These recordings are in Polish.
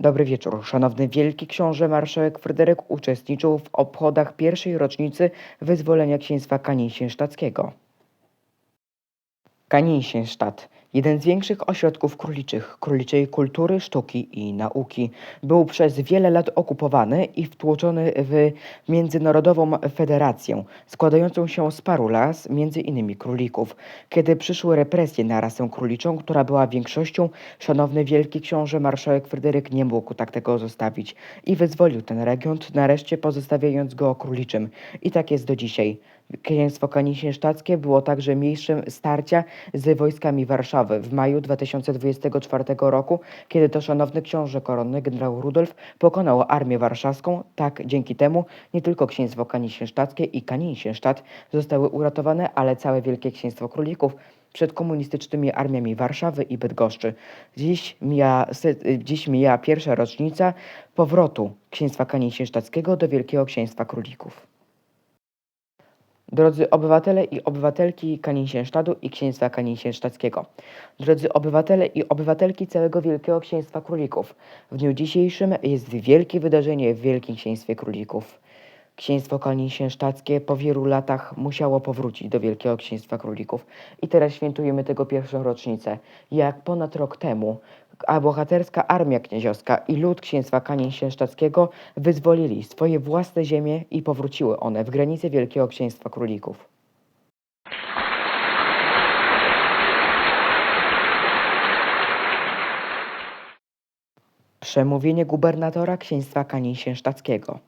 Dobry wieczór. Szanowny Wielki Książę Marszałek Fryderyk uczestniczył w obchodach pierwszej rocznicy wyzwolenia księstwa Kanińsiensztackiego. Kanińsiensztat, jeden z większych ośrodków króliczych, króliczej kultury, sztuki i nauki, był przez wiele lat okupowany i wtłoczony w międzynarodową federację, składającą się z paru las, między innymi królików. Kiedy przyszły represje na rasę króliczą, która była większością, szanowny wielki książę marszałek Fryderyk nie mógł tak tego zostawić i wyzwolił ten region, nareszcie pozostawiając go króliczym. I tak jest do dzisiaj. Księstwo Kanińsiensztackie było także miejscem starcia z wojskami Warszawy w maju 2024 roku, kiedy to szanowny książę koronny generał Rudolf pokonał Armię Warszawską. Tak, dzięki temu nie tylko księstwo Kanińsiensztackie i Kanińsiensztat zostały uratowane, ale całe Wielkie Księstwo Królików przed komunistycznymi armiami Warszawy i Bydgoszczy. Dziś mija, dziś mija pierwsza rocznica powrotu księstwa Kanińsiensztackiego do Wielkiego Księstwa Królików. Drodzy obywatele i obywatelki Kanińsiensztadu i Księstwa Kanińsiensztackiego. Drodzy obywatele i obywatelki całego Wielkiego Księstwa Królików. W dniu dzisiejszym jest wielkie wydarzenie w Wielkim Księstwie Królików. Księstwo Kanińsiensztackie po wielu latach musiało powrócić do Wielkiego Księstwa Królików. I teraz świętujemy tego pierwszą rocznicę. Jak ponad rok temu a bohaterska armia knieziowska i lud księstwa Kanińsiensztackiego wyzwolili swoje własne ziemie i powróciły one w granice Wielkiego Księstwa Królików. Przemówienie gubernatora księstwa Kanińsiensztackiego.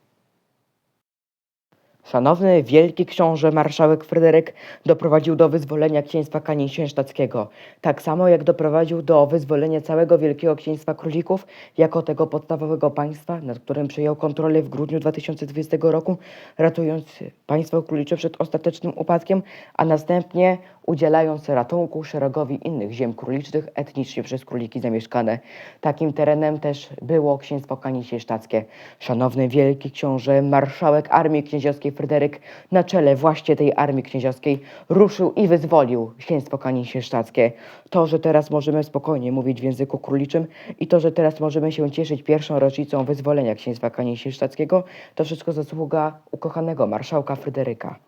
Szanowny wielki książę marszałek Fryderyk doprowadził do wyzwolenia księstwa Kanińsiensztackiego, tak samo jak doprowadził do wyzwolenia całego Wielkiego Księstwa Królików jako tego podstawowego państwa, nad którym przejął kontrolę w grudniu 2020 roku, ratując państwo królicze przed ostatecznym upadkiem, a następnie udzielając ratunku szeregowi innych ziem królicznych etnicznie przez króliki zamieszkane. Takim terenem też było księstwo Kanińsiensztackie. Szanowny wielki książę, marszałek armii knieziowskiej Fryderyk na czele właśnie tej armii knieziowskiej ruszył i wyzwolił księstwo Kanińsiensztackie. To, że teraz możemy spokojnie mówić w języku króliczym i to, że teraz możemy się cieszyć pierwszą rocznicą wyzwolenia księstwa Kanińsiensztackiego, to wszystko zasługa ukochanego marszałka Fryderyka.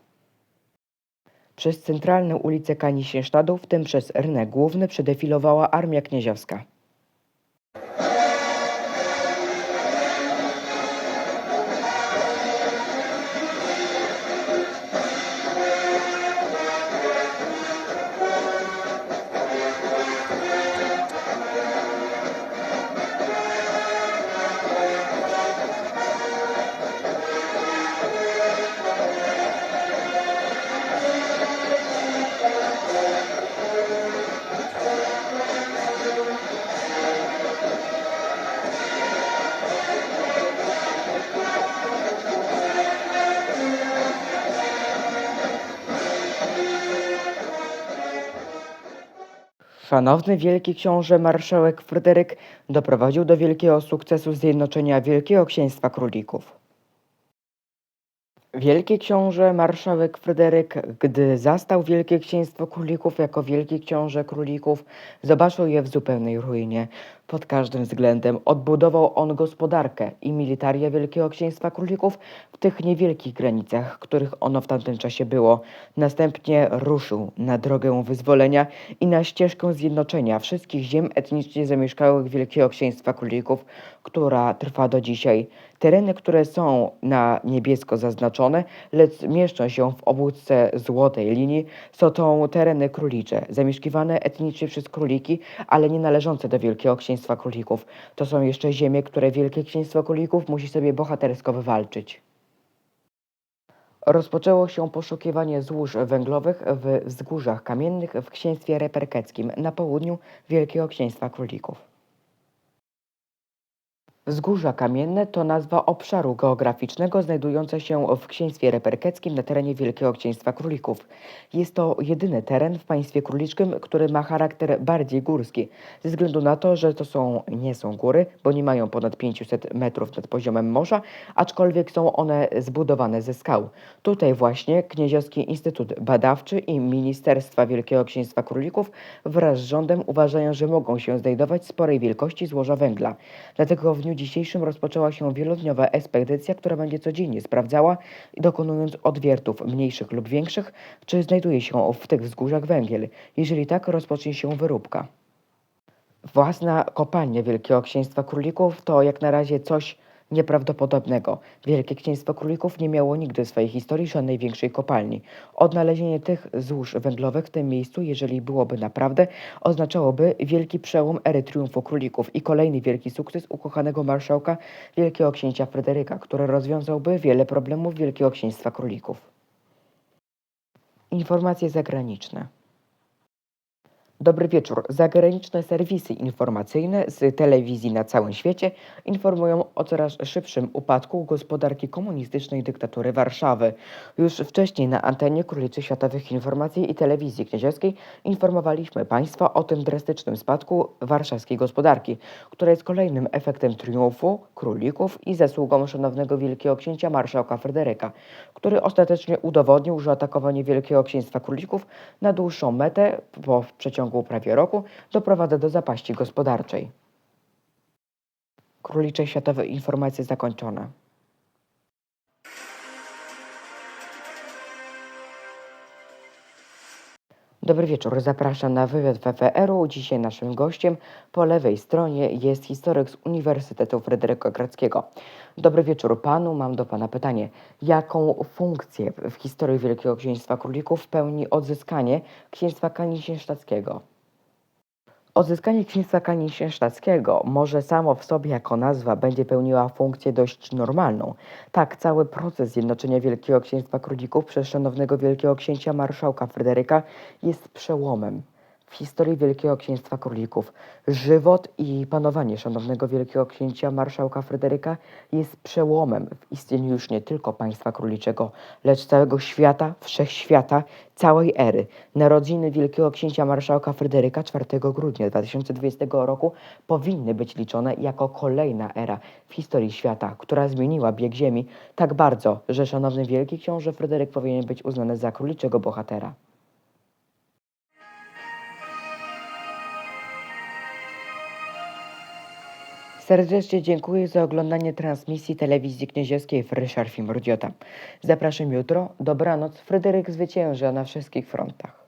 Przez centralne ulice Kanińsiensztadu, w tym przez rynek główny, przedefilowała armia knieziowska. Szanowny wielki książę marszałek Fryderyk doprowadził do wielkiego sukcesu zjednoczenia Wielkiego Księstwa Królików. Wielki książę marszałek Fryderyk, gdy zastał Wielkie Księstwo Królików jako wielki książę królików, zobaczył je w zupełnej ruinie. Pod każdym względem odbudował on gospodarkę i militaria Wielkiego Księstwa Królików w tych niewielkich granicach, których ono w tamtym czasie było. Następnie ruszył na drogę wyzwolenia i na ścieżkę zjednoczenia wszystkich ziem etnicznie zamieszkałych Wielkiego Księstwa Królików, która trwa do dzisiaj. Tereny, które są na niebiesko zaznaczone, lecz mieszczą się w obwódce złotej linii, są to tereny królicze, zamieszkiwane etnicznie przez króliki, ale nie należące do Wielkiego Księstwa Królików. To są jeszcze ziemie, które Wielkie Księstwo Królików musi sobie bohatersko wywalczyć. Rozpoczęło się poszukiwanie złóż węglowych w wzgórzach kamiennych w księstwie reperkeckim na południu Wielkiego Księstwa Królików. Wzgórza Kamienne to nazwa obszaru geograficznego znajdująca się w księstwie reperkeckim na terenie Wielkiego Księstwa Królików. Jest to jedyny teren w państwie króliczkim, który ma charakter bardziej górski, ze względu na to, że to są, nie są góry, bo nie mają ponad 500 metrów nad poziomem morza, aczkolwiek są one zbudowane ze skał. Tutaj właśnie Knieziowski Instytut Badawczy i Ministerstwa Wielkiego Księstwa Królików wraz z rządem uważają, że mogą się znajdować sporej wielkości złoża węgla. Dlatego w dniu dzisiejszym rozpoczęła się wielodniowa ekspedycja, która będzie codziennie sprawdzała, dokonując odwiertów mniejszych lub większych, czy znajduje się w tych wzgórzach węgiel. Jeżeli tak, rozpocznie się wyróbka. Własna kopalnia Wielkiego Księstwa Królików to jak na razie coś nieprawdopodobnego. Wielkie Księstwo Królików nie miało nigdy w swojej historii żadnej większej kopalni. Odnalezienie tych złóż węglowych w tym miejscu, jeżeli byłoby naprawdę, oznaczałoby wielki przełom ery triumfu królików i kolejny wielki sukces ukochanego marszałka Wielkiego Księcia Fryderyka, który rozwiązałby wiele problemów Wielkiego Księstwa Królików. Informacje zagraniczne. Dobry wieczór. Zagraniczne serwisy informacyjne z telewizji na całym świecie informują o coraz szybszym upadku gospodarki komunistycznej dyktatury Warszawy. Już wcześniej na antenie Króliczych Światowych Informacji i Telewizji Kniedziowskiej informowaliśmy Państwa o tym drastycznym spadku warszawskiej gospodarki, która jest kolejnym efektem triumfu królików i zasługą szanownego wielkiego księcia marszałka Fryderyka, który ostatecznie udowodnił, że atakowanie Wielkiego Księstwa Królików na dłuższą metę po w przeciągu prawie roku doprowadza do zapaści gospodarczej. Królicze Światowe Informacje zakończone. Dobry wieczór, zapraszam na wywiad WWR-u. Dzisiaj naszym gościem po lewej stronie jest historyk z Uniwersytetu Fryderyka Grackiego. Dobry wieczór panu, mam do pana pytanie. Jaką funkcję w historii Wielkiego Księstwa Królików pełni odzyskanie Księstwa Kanińskiego? Odzyskanie Księstwa Kanińskiego może samo w sobie jako nazwa będzie pełniła funkcję dość normalną. Tak, cały proces zjednoczenia Wielkiego Księstwa Królików przez szanownego Wielkiego Księcia Marszałka Fryderyka jest przełomem w historii Wielkiego Księstwa Królików. Żywot i panowanie szanownego Wielkiego Księcia Marszałka Fryderyka jest przełomem w istnieniu już nie tylko państwa króliczego, lecz całego świata, wszechświata, całej ery. Narodziny Wielkiego Księcia Marszałka Fryderyka 4 grudnia 2020 roku powinny być liczone jako kolejna era w historii świata, która zmieniła bieg ziemi tak bardzo, że szanowny Wielki Książę Fryderyk powinien być uznany za króliczego bohatera. Serdecznie dziękuję za oglądanie transmisji telewizji kniedziowskiej w Ryszard Film Rudiota. Zapraszam jutro. Dobranoc. Fryderyk zwycięża na wszystkich frontach.